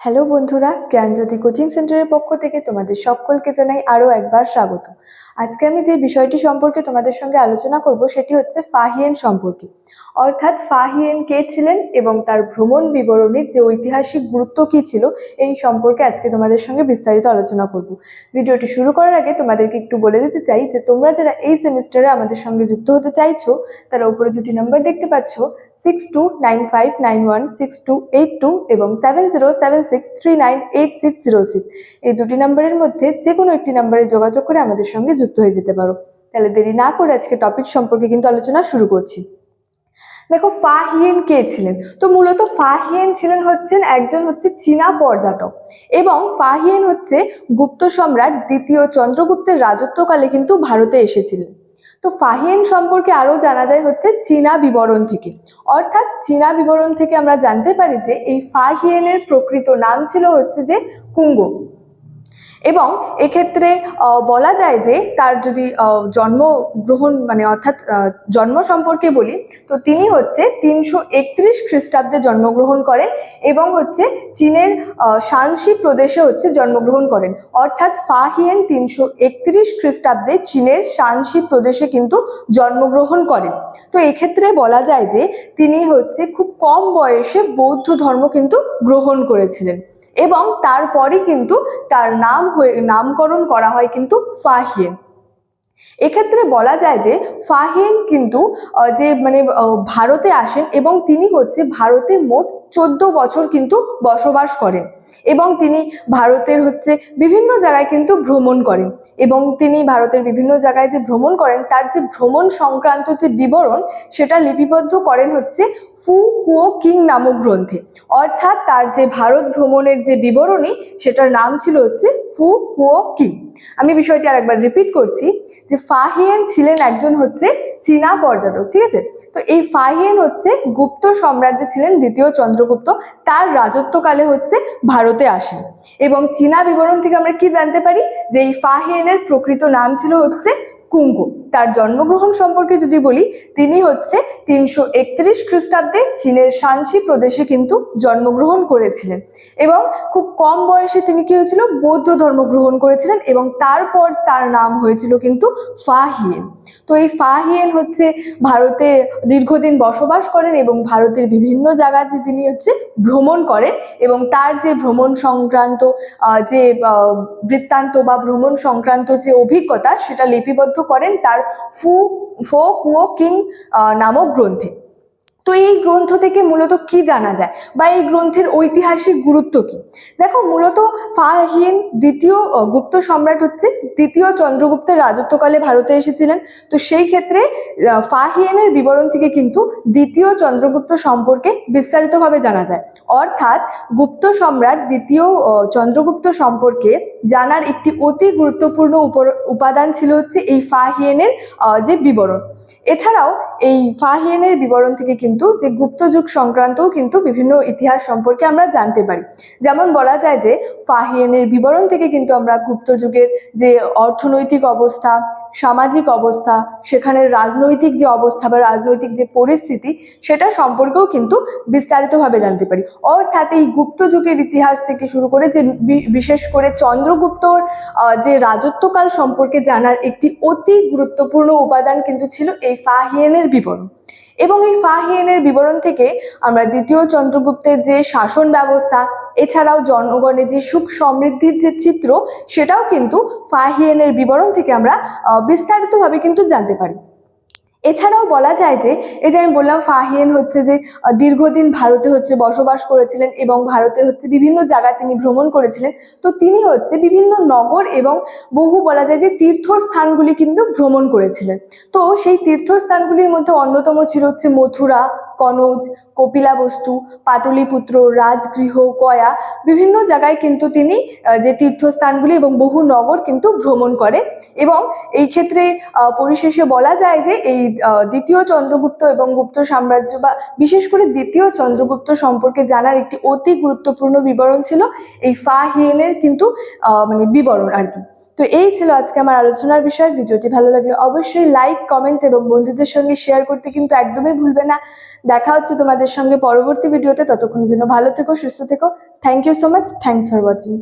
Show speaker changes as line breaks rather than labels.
Hello বন্ধুরা, জ্ঞানজ্যোতি coaching সেন্টারের পক্ষ থেকে তোমাদের সকলকে জানাই আরও একবার স্বাগত। আজকে আমি যে বিষয়টি সম্পর্কে তোমাদের সঙ্গে আলোচনা করব সেটি হচ্ছে ফাহিয়েন সম্পর্কে। অর্থাৎ ফাহিয়েন কে ছিলেন এবং তার ভ্রমণ বিবরণীর যে ঐতিহাসিক গুরুত্ব কী ছিল এই সম্পর্কে আজকে তোমাদের সঙ্গে বিস্তারিত আলোচনা করব। ভিডিওটি শুরু করার আগে তোমাদেরকে একটু বলে দিতে চাই যে তোমরা যারা এই সেমিস্টারে আমাদের সঙ্গে যুক্ত হতে চাইছো, তারা উপরে দুটি নাম্বার দেখতে পাচ্ছ six two nine five nine one six two eight two এবং seven zero seven three nine eight six zero six এই দুটি নাম্বারের মধ্যে যে কোনো একটি নাম্বারে যোগাযোগ করে আমাদের সঙ্গে যুক্ত হয়ে যেতে পারো। তাহলে দেরি না করে আজকে টপিক সম্পর্কে কিন্তু আলোচনা শুরু করছি। দেখো, ফাহিয়েন কে ছিলেন? তো মূলত ফাহিয়েন ছিলেন হচ্ছেন একজন হচ্ছে চীনা পর্যটক এবং ফাহিয়েন হচ্ছে গুপ্ত সম্রাট দ্বিতীয় চন্দ্রগুপ্তের রাজত্বকালে কিন্তু ভারতে এসেছিলেন। তো ফাহিয়েন সম্পর্কে আরও জানা যায় হচ্ছে চীনা বিবরণ থেকে। অর্থাৎ চীনা বিবরণ থেকে আমরা জানতে পারি যে এই ফাহিয়েনের প্রকৃত নাম ছিল হচ্ছে যে কুঙ্গো। এবং এক্ষেত্রে বলা যায় যে তার যদি জন্মগ্রহণ মানে অর্থাৎ জন্ম সম্পর্কে বলি, তো তিনি হচ্ছে তিনশো একত্রিশ খ্রিস্টাব্দে জন্মগ্রহণ করেন এবং হচ্ছে চীনের শানসি প্রদেশে হচ্ছে জন্মগ্রহণ করেন। অর্থাৎ ফাহিয়েন তিনশো একত্রিশ খ্রিস্টাব্দে চীনের শানসি প্রদেশে কিন্তু জন্মগ্রহণ করেন। তো এক্ষেত্রে বলা যায় যে তিনি হচ্ছে খুব কম বয়সে বৌদ্ধ ধর্ম কিন্তু গ্রহণ করেছিলেন এবং তারপরই কিন্তু তার নাম হয়ে, নামকরণ করা হয় কিন্তু ফাহিয়েন এক্ষেত্রে বলা যায় যে ফাহিয়েন কিন্তু যে মানে ভারতে আসেন এবং তিনি হচ্ছে ভারতে মোট চোদ্দ বছর কিন্তু বসবাস করেন এবং তিনি ভারতের হচ্ছে বিভিন্ন জায়গায় কিন্তু ভ্রমণ করেন এবং তিনি ভারতের বিভিন্ন জায়গায় যে ভ্রমণ করেন, তার যে ভ্রমণ সংক্রান্ত যে বিবরণ, সেটা লিপিবদ্ধ করেন হচ্ছে ফু কুয়ো কিং নামক গ্রন্থে। অর্থাৎ তার যে ভারত ভ্রমণের যে বিবরণী, সেটার নাম ছিল হচ্ছে ফু কুয়ো কিং। আমি বিষয়টি আরেকবার রিপিট করছি যে ফাহিয়েন ছিলেন একজন হচ্ছে চীনা পর্যটক, ঠিক আছে? তো এই ফাহিয়েন হচ্ছে গুপ্ত সম্রাট যে ছিলেন দ্বিতীয় চন্দ্রগুপ্ত তার রাজত্বকালে হচ্ছে ভারতে আসেন। এবং চীনা বিবরণ থেকে আমরা কি জানতে পারি? যে এই ফাহিয়েনের প্রকৃত নাম ছিল হচ্ছে কুঙ্গো। তার জন্মগ্রহণ সম্পর্কে যদি বলি, তিনি হচ্ছে তিনশো একত্রিশ খ্রিস্টাব্দে চীনের শানসি প্রদেশে কিন্তু জন্মগ্রহণ করেছিলেন। এবং খুব কম বয়সে তিনি কি হয়েছিল? বৌদ্ধ ধর্ম গ্রহণ করেছিলেন এবং তারপর তার নাম হয়েছিল কিন্তু ফাহিয়েন। তো এই ফাহিয়েন হচ্ছে ভারতে দীর্ঘদিন বসবাস করেন এবং ভারতের বিভিন্ন জায়গা যে তিনি হচ্ছে ভ্রমণ করেন এবং তার যে ভ্রমণ সংক্রান্ত যে বৃত্তান্ত বা ভ্রমণ সংক্রান্ত যে অভিজ্ঞতা, সেটা লিপিবদ্ধ করেন, তার ফু ফো কুয়ো কিং নামক গ্রন্থে। তো এই গ্রন্থ থেকে মূলত কি জানা যায়? বা এই গ্রন্থের ঐতিহাসিক গুরুত্ব কি? দেখো, মূলত ফাহিয়েন দ্বিতীয় গুপ্ত সম্রাট হচ্ছে দ্বিতীয় চন্দ্রগুপ্তের রাজত্বকালে ভারতে এসেছিলেন। তো সেই ক্ষেত্রে ফাহিয়েনের বিবরণ থেকে কিন্তু দ্বিতীয় চন্দ্রগুপ্ত সম্পর্কে বিস্তারিতভাবে জানা যায়। অর্থাৎ গুপ্ত সম্রাট দ্বিতীয় চন্দ্রগুপ্ত সম্পর্কে জানার একটি অতি গুরুত্বপূর্ণ উপাদান ছিল হচ্ছে এই ফাহিয়েনের যে বিবরণ। এছাড়াও এই ফাহিয়েনের বিবরণ থেকে কিন্তু যে গুপ্তযুগ সংক্রান্তও কিন্তু বিভিন্ন ইতিহাস সম্পর্কে আমরা জানতে পারি। যেমন বলা যায় যে ফাহিয়েনের বিবরণ থেকে কিন্তু আমরা গুপ্তযুগের যে অর্থনৈতিক অবস্থা সামাজিক অবস্থা, সেখানের রাজনৈতিক যে অবস্থা বা রাজনৈতিক যে পরিস্থিতি, সেটা সম্পর্কেও কিন্তু বিস্তারিতভাবে জানতে পারি। অর্থাৎ এই গুপ্ত যুগের ইতিহাস থেকে শুরু করে যে বিশেষ করে চন্দ্রগুপ্তর যে রাজত্বকাল সম্পর্কে জানার একটি অতি গুরুত্বপূর্ণ উপাদান কিন্তু ছিল এই ফাহিয়েনের বিবরণ। এবং এই ফাহিয়েনের বিবরণ থেকে আমরা দ্বিতীয় চন্দ্রগুপ্তের যে শাসন ব্যবস্থা, এছাড়াও জনগণের যে সুখ সমৃদ্ধির যে চিত্র, সেটাও কিন্তু ফাহিয়েনের বিবরণ থেকে আমরা বিস্তারিতভাবে কিন্তু জানতে পারি। এছাড়াও বলা যায় যে, এই যে আমি বললাম ফাহিয়েন হচ্ছে যে দীর্ঘদিন ভারতে হচ্ছে বসবাস করেছিলেন এবং ভারতের হচ্ছে বিভিন্ন জায়গা তিনি ভ্রমণ করেছিলেন। তো তিনি হচ্ছে বিভিন্ন নগর এবং বহু বলা যায় যে তীর্থস্থানগুলি কিন্তু ভ্রমণ করেছিলেন। তো সেই তীর্থস্থানগুলির মধ্যে অন্যতম ছিল হচ্ছে মথুরা কনৌজ, কপিলাবস্তু, পাটলিপুত্র, রাজগৃহ, গয়া বিভিন্ন জায়গায় কিন্তু তিনি যে তীর্থস্থানগুলি এবং বহু নগর কিন্তু ভ্রমণ করেন। এবং এই ক্ষেত্রে পরিশেষে বলা যায় যে এই দ্বিতীয় চন্দ্রগুপ্ত এবং গুপ্ত সাম্রাজ্য বা বিশেষ করে দ্বিতীয় চন্দ্রগুপ্ত সম্পর্কে জানার একটি অতি গুরুত্বপূর্ণ বিবরণ ছিল এই ফা হিয়েনের কিন্তু মানে বিবরণ আর কি। তো এই ছিল আজকে আমার আলোচনার বিষয়। ভিডিওটি ভালো লাগলে অবশ্যই লাইক কমেন্ট এবং বন্ধুদের সঙ্গে শেয়ার করতে কিন্তু একদমই ভুলবে না। দেখা হচ্ছে তোমাদের সঙ্গে পরবর্তী ভিডিওতে। ততক্ষণের জন্য ভালো থেকো, সুস্থ থেকো। Thank you so much thanks for watching